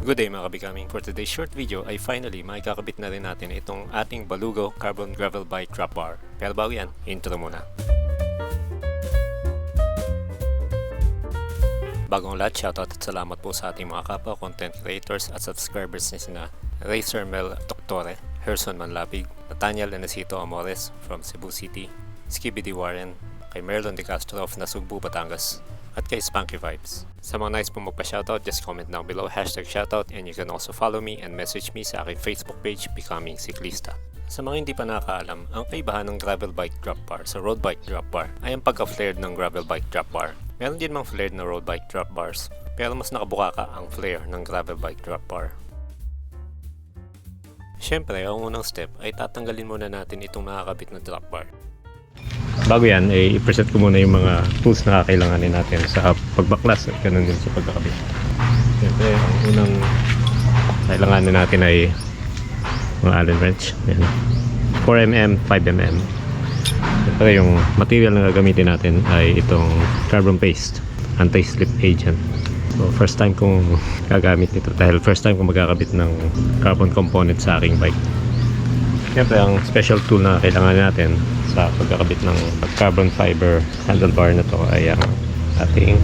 Good day mga kabikami. For today's short video ay finally makikakabit na rin natin itong ating Balugo Carbon Gravel Bike Drop Bar. Pero bago yan, intro muna. Bagong lahat, shoutout at salamat po sa ating mga kapwa content creators at subscribers na sina Racer Mel Doctore, Herson Manlapig, Nathaniel Enesito Amores from Cebu City, Skibby D. Warren, kay Merlon De Castro of Nasugbu, Batangas, at kay Spunky Vibes. Sa mga nice po magpa-shoutout, just comment down below hashtag shoutout and you can also follow me and message me sa aking Facebook page Becoming Cyclista. Sa mga hindi pa nakakaalam, ang kaibahan ng gravel bike drop bar sa road bike drop bar ay ang pagka-flared ng gravel bike drop bar. Meron din mang flared na road bike drop bars, pero mas nakabuka ka ang flare ng gravel bike drop bar. Siyempre, ang unang step ay tatanggalin muna natin itong nakakabit na drop bar. Bago yan, eh, i-preset ko muna yung mga tools na kakailanganin natin sa pagbaklas at ganun din sa pagkakabit. Siyempre, ang unang kailanganin natin ay mga Allen wrench. Yan. 4mm, 5mm. Siyempre, yung material na gagamitin natin ay itong carbon paste, anti-slip agent. So, first time kong gagamit nito dahil first time kong magkakabit ng carbon component sa aking bike. Siyempre, ang special tool na kailangan natin sa pagkakabit ng carbon fiber handlebar na to ay ang ating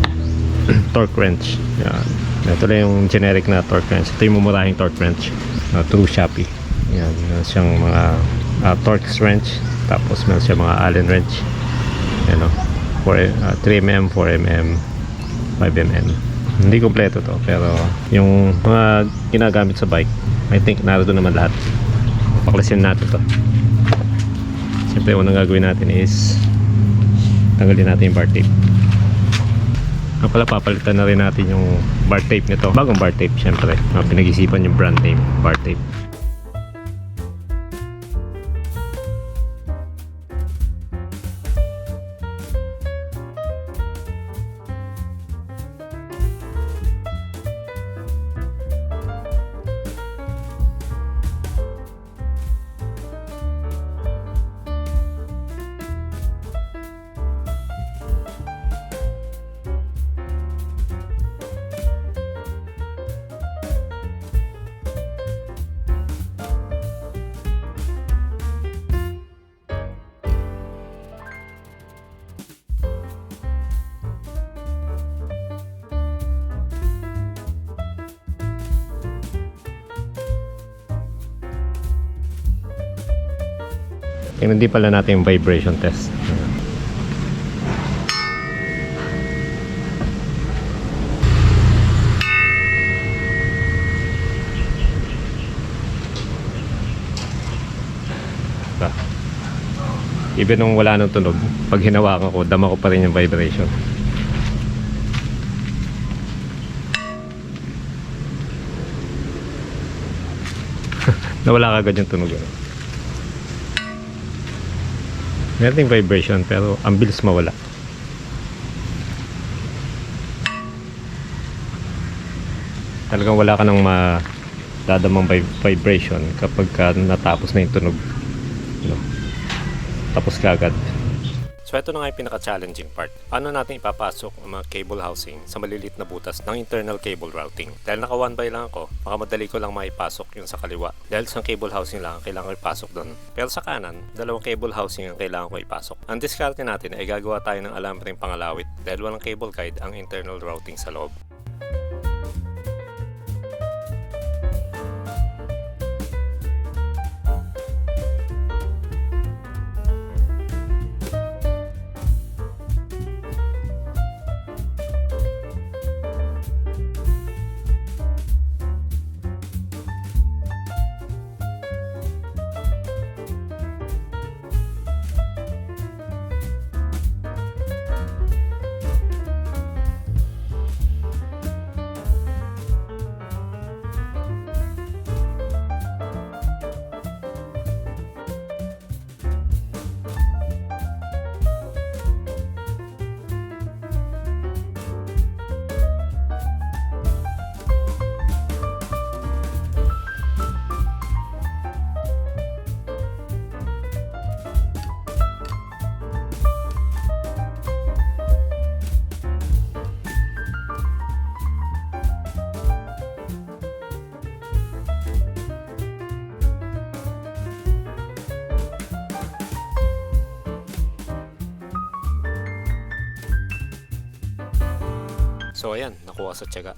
torque wrench. Yan. Ito lang yung generic na torque wrench. Ito yung mumurahing torque wrench. Uh, through Shopee. Yan. Meron siyang mga uh, torque wrench. Tapos meron siyang mga Allen wrench. Yan o. 4, uh, 3mm, 4mm, 5mm. Hindi kompleto to. Pero yung mga ginagamit sa bike, I think narito naman lahat. Paklasin natin to. Siyempre, unang gagawin natin is tanggalin natin yung bar tape. Ang pala, papalitan na rin natin yung bar tape nito. Bagong bar tape, siyempre. Mga pinag-isipan yung brand name, bar tape. Tingnan din pala natin yung vibration test. Diba? Even nung wala nang tunog, pag hinawakan ko, dama ko pa rin yung vibration. Nawala kagad yung tunog. Ano? Meron ding vibration pero ang bilis mawala. Talagang wala ka nang madadamang vib- vibration kapag ka natapos na yung tunog. No? Tapos ka agad. So ito na nga yung pinaka-challenging part. Paano natin ipapasok ang mga cable housing sa maliliit na butas ng internal cable routing? Dahil naka one by lang ako, baka madali ko lang maipasok yung sa kaliwa. Dahil sa cable housing lang, ang kailangan ko ipasok doon. Pero sa kanan, dalawang cable housing ang kailangan ko ipasok. Ang diskarte natin ay gagawa tayo ng alambreng pangalawit dahil walang cable guide ang internal routing sa loob. Nakuha sa tiyaga.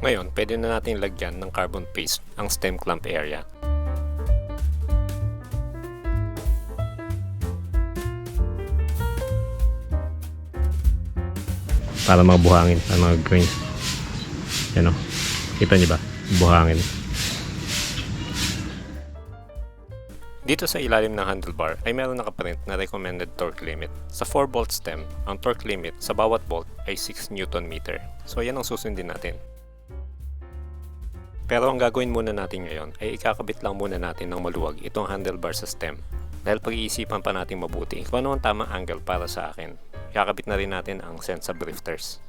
Ngayon, pwede na natin lagyan ng carbon paste ang stem clamp area. Para mga buhangin, para mga grains. Yan o. Kita niyo ba? Buhangin. Dito sa ilalim ng handlebar ay meron nakaprint na recommended torque limit. Sa 4 bolt stem, ang torque limit sa bawat bolt ay 6 Newton meter. So yan ang susundin natin. Pero ang gagawin muna natin ngayon ay ikakabit lang muna natin ng maluwag itong handlebar sa stem. Dahil pag-iisipan pa natin mabuti kung ano ang tamang angle para sa akin. Ikakabit na rin natin ang sense drifters.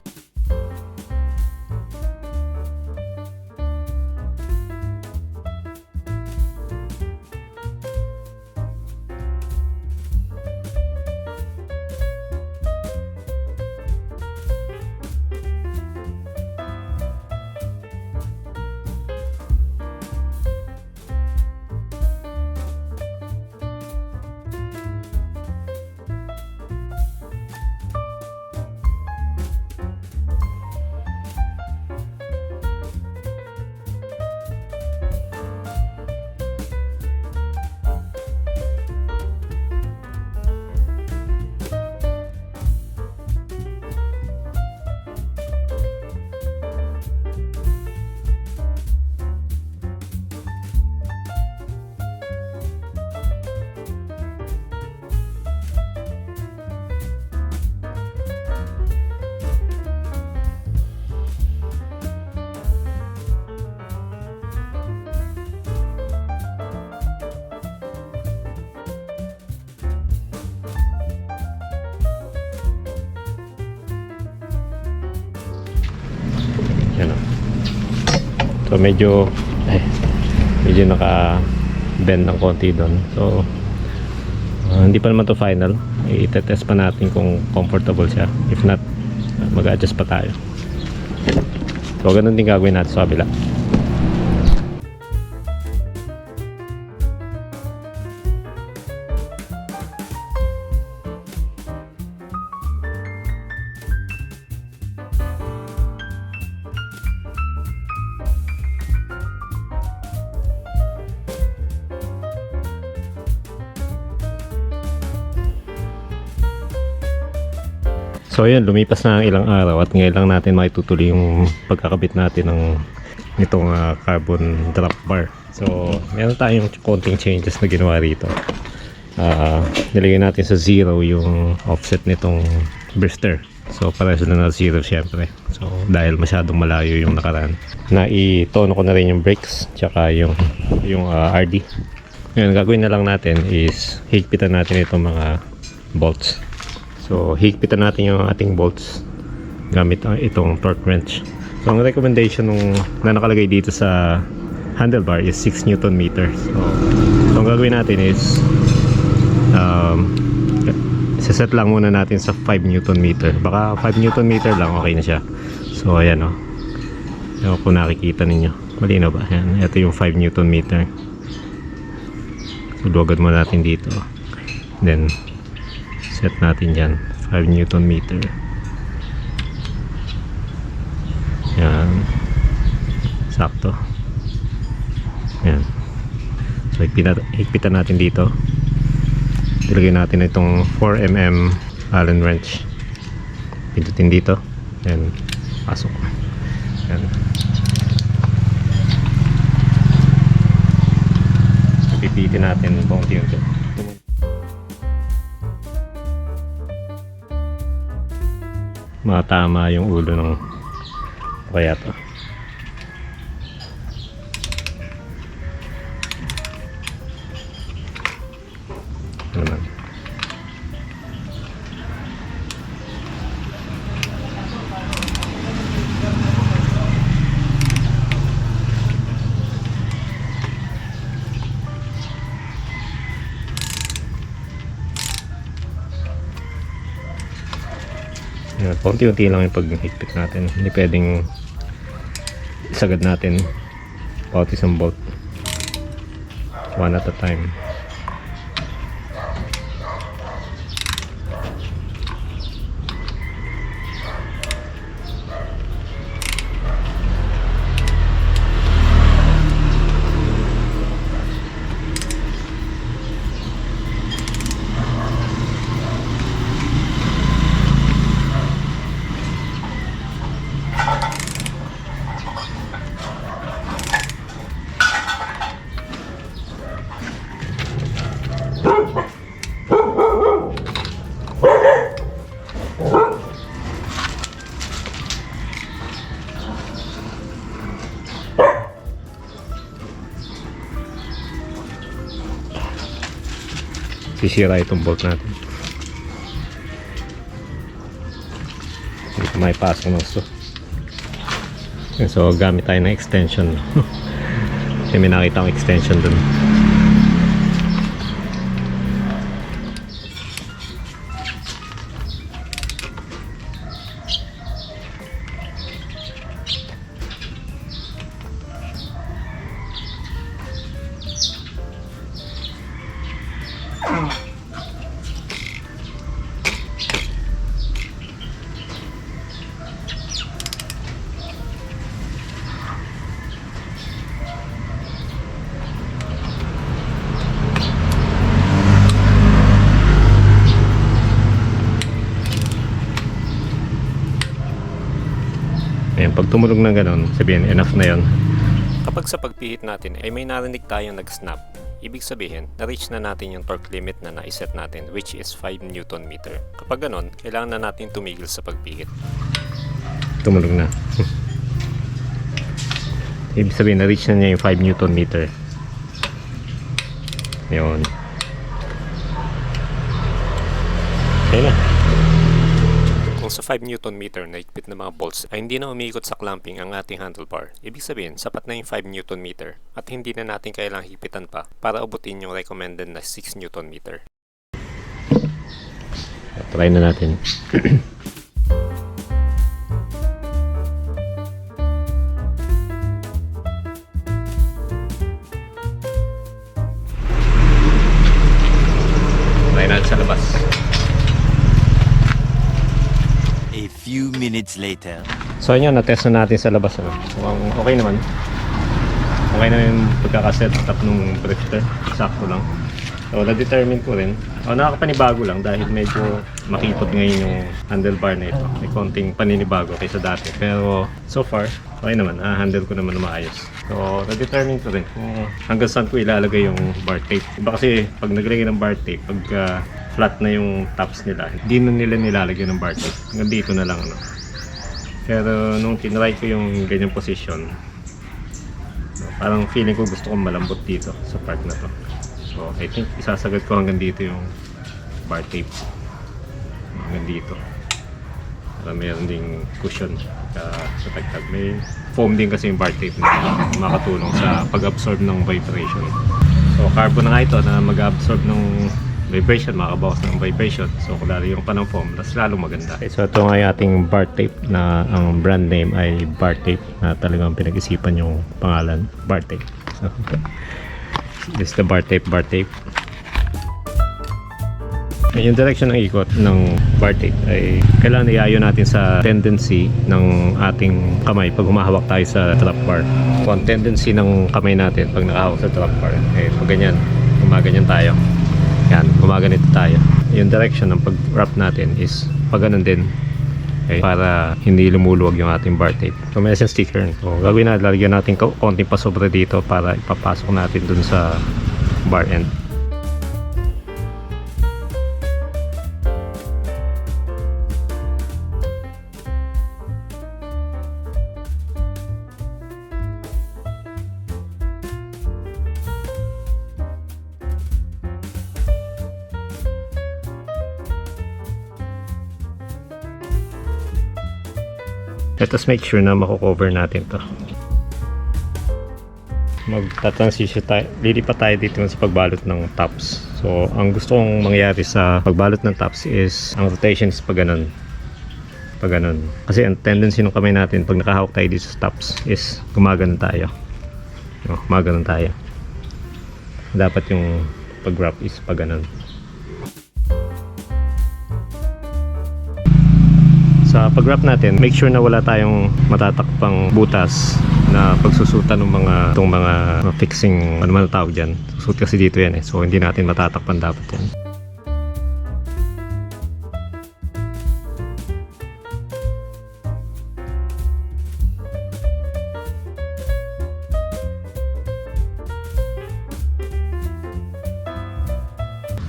Medyo ay, medyo naka bend ng konti doon. So ah, hindi pa naman to final. I-test pa natin kung comfortable siya. If not, mag-adjust pa tayo. So ganun din gagawin natin sa kabila. So yun, lumipas na ang ilang araw at ngayon lang natin maitutuloy yung pagkakabit natin ng nitong ah, carbon drop bar. So, meron tayong konting changes na ginawa rito. Ah, nilagay natin sa zero yung offset nitong brister. So, para sila na zero syempre. So, dahil masyadong malayo yung nakaraan. Naitono ko na rin yung brakes tsaka yung, yung ah, RD. Ngayon, gagawin na lang natin is higpitan natin itong mga bolts. So, higpitan natin yung ating bolts gamit ang itong torque wrench. So, ang recommendation nung na nakalagay dito sa handlebar is 6 Newton meter. So, so ang gagawin natin is um, set lang muna natin sa 5 Newton meter. Baka 5 Newton meter lang okay na siya. So, ayan o. Ewan kung nakikita ninyo. Malinaw ba? Ayan. Ito yung 5 Newton meter. So, luwagad mo natin dito. Then, set natin dyan. 5 newton meter. Yan. Sakto. Yan. So higpitan, higpitan natin dito. Ilagay natin itong 4mm allen wrench. Pindutin dito. Yan. Pasok. Yan. Pipitin natin paunti-unti matama yung ulo ng kaya to Yan, konti-unti lang yung paghigpit natin. Hindi pwedeng sagad natin bawat isang bolt. One at a time. Sisira itong bolt natin. Ko may pasok ng gusto. So, gamit tayo ng extension. May nakita extension dun. Ayan, pag tumulog ng ganun, sabihin, enough na yon. Kapag sa pagpihit natin ay may narinig tayong nag-snap, ibig sabihin, na-reach na natin yung torque limit na naiset natin which is 5 Newton meter. Kapag ganun, kailangan na natin tumigil sa pagpihit. Tumulog na. ibig sabihin, na-reach na niya yung 5 Newton meter. Yun. Okay na. Kung sa 5 Newton meter na ikpit na mga bolts ay hindi na umikot sa clamping ang ating handlebar, ibig sabihin sapat na yung 5 Newton meter at hindi na natin kailangang hipitan pa para abutin yung recommended na 6 Newton meter. Try na natin. minutes later. So yun, na-test na natin sa labas. Ano? Mukhang okay naman. Okay na yung pagkakaset up nung drifter. Sakto lang. So, na-determine ko rin. O, nakakapanibago lang dahil medyo makipot ngayon yung handlebar na ito. May konting paninibago kaysa dati. Pero, so far, okay naman. Ha-handle ko naman na maayos. So, na-determine ko rin kung hanggang saan ko ilalagay yung bar tape. Iba kasi, pag naglagay ng bar tape, pagka flat na yung tops nila, hindi na nila nilalagay ng bar tape. Hanggang dito na lang, ano. Pero nung tinry ko yung ganyang position, parang feeling ko gusto kong malambot dito sa part na to. So I think isasagad ko hanggang dito yung bar tape. Hanggang dito. Para meron ding cushion sa, sa tagtag. May foam din kasi yung bar tape na makatulong sa pag-absorb ng vibration. So carbon na nga ito na mag-absorb ng vibration, makabawas ng vibration. So kung lalo yung panang foam, mas lalong maganda. Okay, so ito nga yung ating bar tape na ang brand name ay bar tape na talagang pinag-isipan yung pangalan, bar tape. So, this is the bar tape, bar tape. Yung direction ng ikot ng bar tape ay kailangan iayo natin sa tendency ng ating kamay pag humahawak tayo sa trap bar. Kung tendency ng kamay natin pag nakahawak sa trap bar, eh pag ganyan, gumaganyan tayo. Yan, gumaganito tayo. Yung direction ng pag-wrap natin is pag ganun din. Okay, para hindi lumuluwag yung ating bar tape. So may isang sticker. So gagawin na, lalagyan natin ko- konting pasobra dito para ipapasok natin dun sa bar end. Let us make sure na mako-cover natin to. Magtatransisyon tayo, lilipat tayo dito sa pagbalot ng tops. So, ang gusto kong mangyari sa pagbalot ng tops is, ang rotation is pag ganun. Pag ganun. Kasi ang tendency ng kamay natin, pag nakahawak tayo dito sa tops, is gumaganon tayo. No, gumaganon tayo. Dapat yung pag-wrap is pag ganun. Sa pag-wrap natin, make sure na wala tayong matatakpang butas na pagsusutan ng mga itong mga fixing ano man tawag dyan. Susut kasi dito yan eh. So hindi natin matatakpan dapat yan.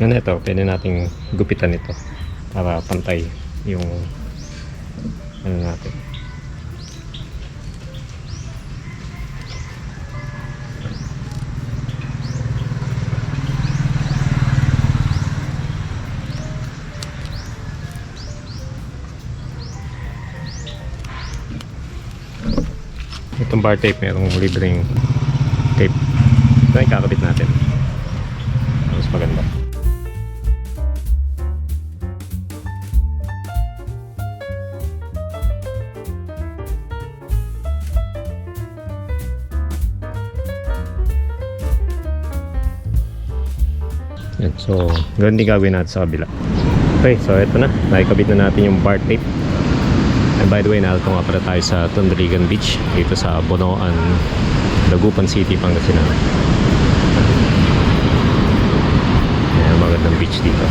Yan ito, pwede nating gupitan ito para pantay yung ano natin. Itong bar tape, merong libreng tape. Ito yung kakabit natin. Ganun din gagawin natin sa kabila. Okay, so ito na. Nakikabit na natin yung bar tape. And by the way, nalito nga pala tayo sa Tondoligan Beach dito sa Bonoan, Dagupan City, Pangasinan. Yan, magandang beach dito.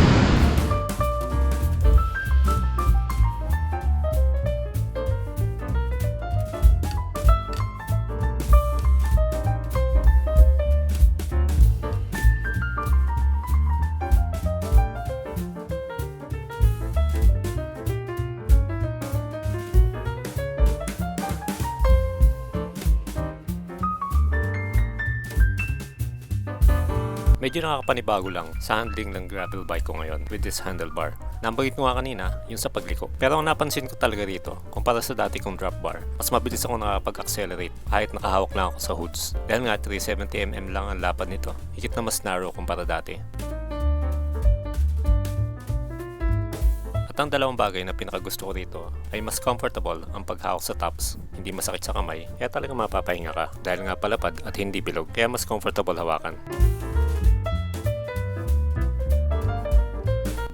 Medyo nakakapanibago lang sa handling ng gravel bike ko ngayon with this handlebar. Nambagit ko nga kanina, yung sa pagliko. Pero ang napansin ko talaga dito, kumpara sa dati kong drop bar, mas mabilis ako nakapag-accelerate kahit nakahawak lang ako sa hoods. Dahil nga 370mm lang ang lapad nito, higit na mas narrow kumpara dati. At ang dalawang bagay na pinakagusto ko rito ay mas comfortable ang paghawak sa tops, hindi masakit sa kamay, kaya talaga mapapahinga ka dahil nga palapad at hindi bilog, kaya mas comfortable hawakan.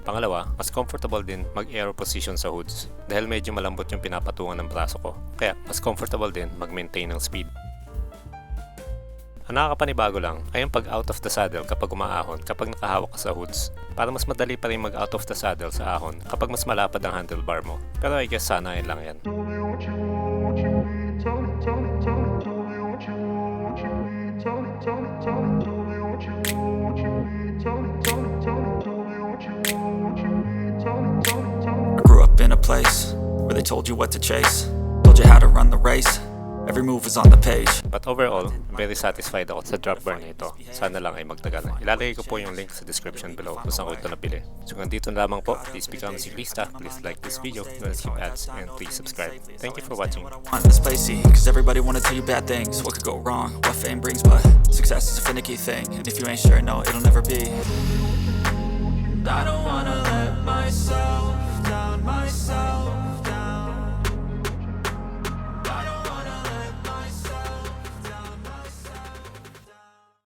Pangalawa, mas comfortable din mag-aero position sa hoods dahil medyo malambot yung pinapatungan ng braso ko. Kaya mas comfortable din mag-maintain ng speed. Ang nakakapanibago lang ay yung pag out of the saddle kapag umaahon kapag nakahawak ka sa hoods. Para mas madali pa rin mag out of the saddle sa ahon kapag mas malapad ang handlebar mo. Pero I guess sana yun lang yan. Place where they told you what to chase, told you how to run the race. Every move was on the page. But overall, very satisfied ako sa drop bar na ito. Sana lang ay magtagal. Ilalagay ko po yung link sa description below kung saan ko ito napili. So hanggang dito na lamang po. Please become a cyclista. Please like this video. Do not skip ads. And please subscribe. Thank you for watching. Place, see, cause everybody wanna tell you bad things. What could go wrong, what fame brings, but success is a finicky thing. And if you ain't sure, no, it'll never be. I don't wanna let myself down myself.